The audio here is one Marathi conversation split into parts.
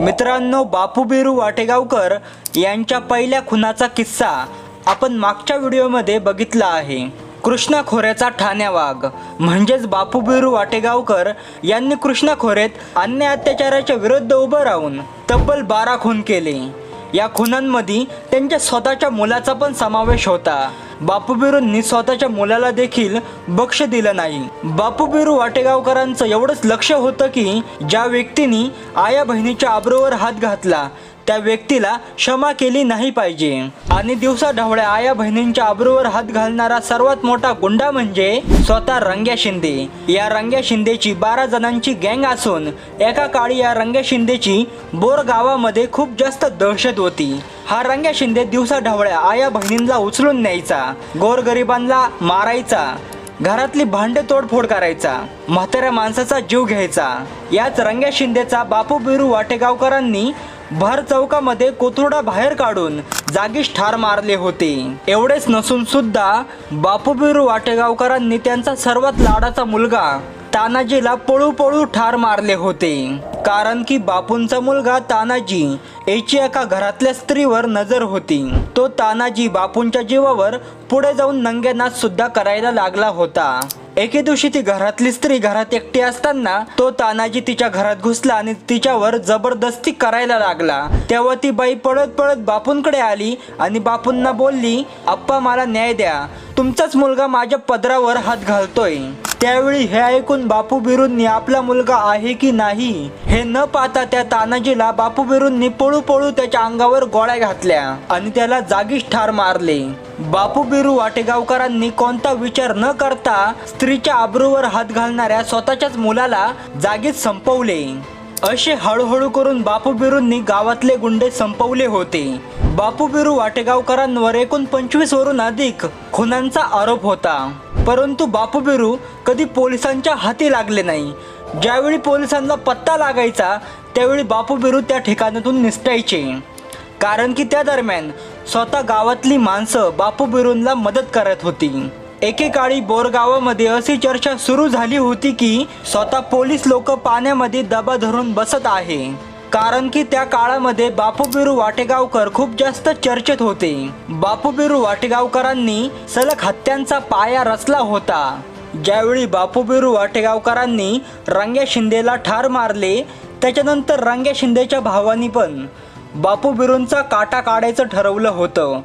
मित्रांनो बापू बिरू वाटेगावकर यांच्या पहिल्या खुनाचा किस्सा आपण मागच्या व्हिडिओमध्ये बघितला आहे. कृष्णा खोऱ्याचा ठाण्या वाघ म्हणजेच बापू बिरू वाटेगावकर यांनी कृष्णा खोऱ्यात अन्य अत्याचाराच्या विरुद्ध उभं राहून तब्बल बारा खून केले. या खुनांमध्ये त्यांच्या स्वतःच्या मुलाचा पण समावेश होता. बापू बिरूंनी स्वतःच्या मुलाला देखील बक्ष दिलं नाही. बापू बिरू वाटेगावकरांचं एवढंच लक्ष होतं की ज्या व्यक्तीने आया बहिणीच्या आबरोवर हात घातला त्या व्यक्तीला क्षमा केली नाही पाहिजे. आणि दिवसा ढवळ्या आया बहिणींच्या आबरूवर हात घालणारा सर्वात मोठा गुंडा म्हणजे स्वतः रंग्या शिंदे. या रंग्या शिंदेची बारा जणांची गँग असून एका काळी या रंग्या शिंदेची बोर गावामध्ये खूप जास्त दहशत होती. हा रंग्या शिंदे दिवसा ढवळ्या आया बहिणींना उचलून न्यायचा गोरगरिबांना मारायचा घरातली भांडे तोडफोड करायचा म्हाताऱ्या माणसाचा जीव घ्यायचा. याच रंग्या शिंदेचा बापू बिरू वाटेगावकरांनी भर चौकामध्ये कोथरुडा बाहेर काढून जागीच ठार मारले होते. एवढेच नसून सुद्धा बापू बिरू वाटेगावकरांनी त्यांचा सर्वात लाडाचा मुलगा तानाजीला पळू पळू ठार मारले होते. कारण की बापूंचा मुलगा तानाजी याची एका घरातल्या स्त्रीवर नजर होती. तो तानाजी बापूंच्या जीवावर पुढे जाऊन नंगेनाच सुद्धा करायला लागला होता. एके दिवशी ती घरातली स्त्री घरात एकटी असताना तो तानाजी तिच्या घरात घुसला आणि तिच्यावर जबरदस्ती करायला लागला. तेव्हा ती बाई पळत पळत बापूंकडे आली आणि बापूंना बोलली आप्पा मला न्याय द्या. तुमचाच मुलगा माझ्या पदरावर हात घालतोय. त्यावेळी हे ऐकून बापू बिरूंनी आपला मुलगा आहे की नाही हे न पाहता त्या तानाजीला बापू बिरूंनी पळू पळू त्याच्या अंगावर गोळ्या घातल्या आणि त्याला जागीच ठार मारले. बापू बिरू वाटेगावकरांनी कोणता विचार न करता स्त्रीच्या आबरूवर हात घालणाऱ्या स्वतःच्याच मुलाला जागीच संपवले. असे हळूहळू करून बापू बिरूंनी गावातले गुंडे संपवले होते. बापू बिरू वाटेगावकरांवर एकूण पंचवीस वरून अधिक खुनांचा आरोप होता. परंतु बापू बिरू कधी पोलिसांच्या हाती लागले नाही. ज्यावेळी पोलिसांना पत्ता लागायचा त्यावेळी बापू बिरू त्या ठिकाणातून निसटायचे. कारण की त्या दरम्यान स्वतः गावातली माणसं बापू बिरूंना मदत करत होती. एकेकाळी बोरगावामध्ये अशी चर्चा सुरू झाली होती की स्वतः पोलीस लोक पाण्यामध्ये दबा धरून बसत आहे. कारण की त्या काळामध्ये बापू बिरू वाटेगावकर खूप जास्त चर्चेत होते. बापू बिरू वाटेगावकरांनी सलग हत्यांचा पाया रचला होता. ज्यावेळी बापू बिरू वाटेगावकरांनी रंग्या शिंदेला ठार मारले त्याच्यानंतर रंग्या शिंदेच्या भावानी पण बापू बिरूंचा काटा काढायचं ठरवलं होतं.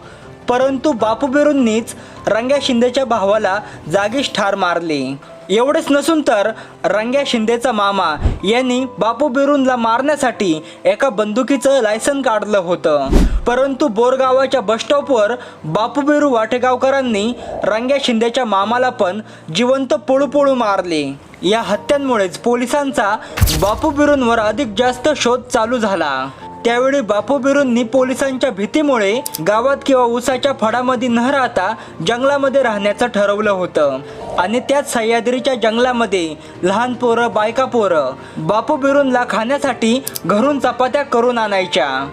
परंतु बापू बिरूंनीच रंग्या शिंदेच्या भावाला जागीच ठार मारले. एवढेच नसून तर रंग्या शिंदेचा मामा यांनी बापू बिरूंला मारण्यासाठी एका बंदुकीचं लायसन काढलं होतं. परंतु बोरगावाच्या बसस्टॉपवर बापू बिरू वाटेगावकरांनी रंग्या शिंदेच्या मामाला पण जिवंत पळू पळू मारले. या हत्यांमुळेच पोलिसांचा बापू बिरूंवर अधिक जास्त शोध चालू झाला. त्यावेळी बापू बिरूंनी पोलिसांच्या भीतीमुळे गावात किंवा उसाच्या फडामध्ये न राहता जंगलामध्ये राहण्याचं ठरवलं होतं. आणि त्याच सह्याद्रीच्या जंगलामध्ये लहान पोरं बायका पोरं बापू बिरूंला खाण्यासाठी घरून चपात्या करून आणायच्या.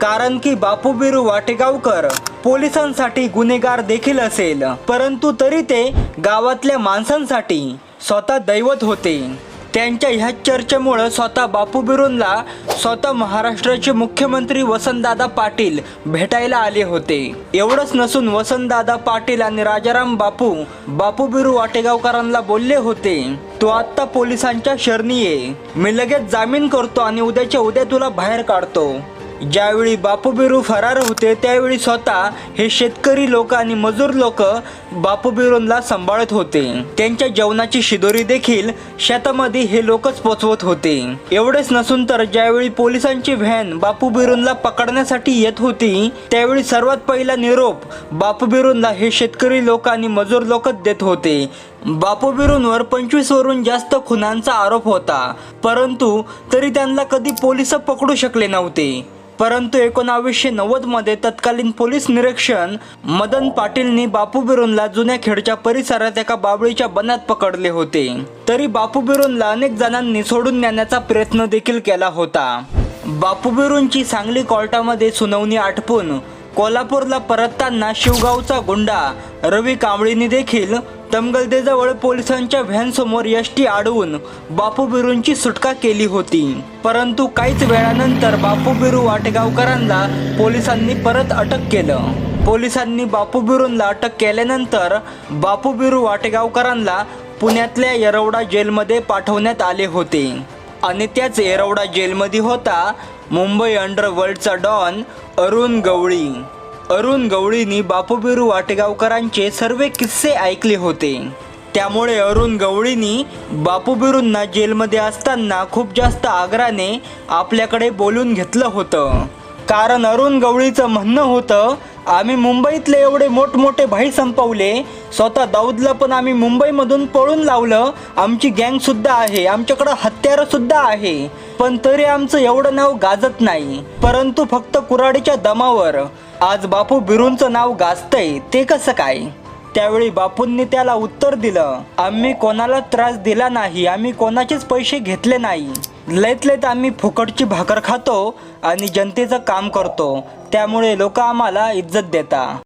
कारण की बापू बिरू वाटेगावकर पोलिसांसाठी गुन्हेगार देखील असेल. परंतु तरी ते गावातल्या माणसांसाठी स्वतः दैवत होते. त्यांच्या ह्या चर्चेमुळं स्वतः बापू बिरूंला स्वतः महाराष्ट्राचे मुख्यमंत्री वसंतदादा पाटील भेटायला आले होते. एवढंच नसून वसंतदादा पाटील आणि राजाराम बापू बापू बिरू वाटेगावकरांना बोलले होते तू आत्ता पोलिसांच्या शरणी ये मी लगेच जामीन करतो आणि उद्याच्या उद्या तुला बाहेर काढतो. ज्यावेळी बापू बिरू फरार होते त्यावेळी स्वतः हे शेतकरी लोक आणि मजूर लोक बापूबिरूंना सांभाळत होते. त्यांच्या जेवणाची शिदोरी देखील शेतामध्ये हे लोकच पोचवत होते. एवढेच नसून तर ज्यावेळी पोलिसांची व्हॅन बापूबिरूंना पकडण्यासाठी येत होती त्यावेळी सर्वात पहिला निरोप बापूबिरूंना हे शेतकरी लोक आणि मजूर लोकच देत होते. बापू बिरूंवर पंचवीस वरून जास्त खुनांचा आरोप होता. परंतु तरी त्यांना कधी पोलीस पकडू शकले नव्हते. परंतु एकोणावीसशे नव्वदमध्ये तत्कालीन पोलीस निरीक्षण मदन पाटीलनी बापू बिरूंला जुन्या खेडच्या परिसरात एका बाबळीच्या बनात पकडले होते. तरी बापू बिरूंला अनेक जणांनी सोडून नेण्याचा प्रयत्न देखील केला होता. बापू बिरूंची सांगली कोर्टामध्ये सुनावणी आटपून कोल्हापूरला परतताना शिवगावचा गुंडा रवी कांबळीने देखील तमगलदेजवळ पोलिसांच्या व्हॅनसमोर यष्टी टी अडवून बापू बिरूंची सुटका केली होती. परंतु काहीच वेळानंतर बापू बिरू वाटेगावकरांना पोलिसांनी परत अटक केलं. पोलिसांनी बापू बिरूंना अटक केल्यानंतर बापू बिरू वाटेगावकरांना पुण्यातल्या येरवडा जेलमध्ये पाठवण्यात आले होते. आणि त्याच येरवडा जेलमध्ये होता मुंबई अंडरवर्ल्डचा डॉन अरुण गवळी. अरुण गवळीनी बापूबिरू वाटेगावकरांचे सर्व किस्से ऐकले होते. त्यामुळे अरुण गवळीनी बापूबिरूंना जेलमध्ये असताना खूप जास्त आग्राने आपल्याकडे बोलून घेतलं होतं. कारण अरुण गवळीचं म्हणणं होतं आम्ही मुंबईतले एवढे मोठमोठे भाई संपवले स्वतः दाऊदला पण आम्ही मुंबईमधून पळून लावलं आमची गँगसुद्धा आहे आमच्याकडं हत्यारंसुद्धा आहे. पण तरी आमचं एवढं नाव गाजत नाही. परंतु फक्त कुराडीच्या दमावर. आज बापू बिरूंचं नाव गाजतंय ते कसं काय? त्यावेळी बापूंनी त्याला उत्तर दिलं आम्ही कोणाला त्रास दिला नाही आम्ही कोणाचेच पैसे घेतले नाही. लयत लयत आम्ही फुकटची भाकर खातो आणि जनतेचं काम करतो. त्यामुळे लोक आम्हाला इज्जत देता.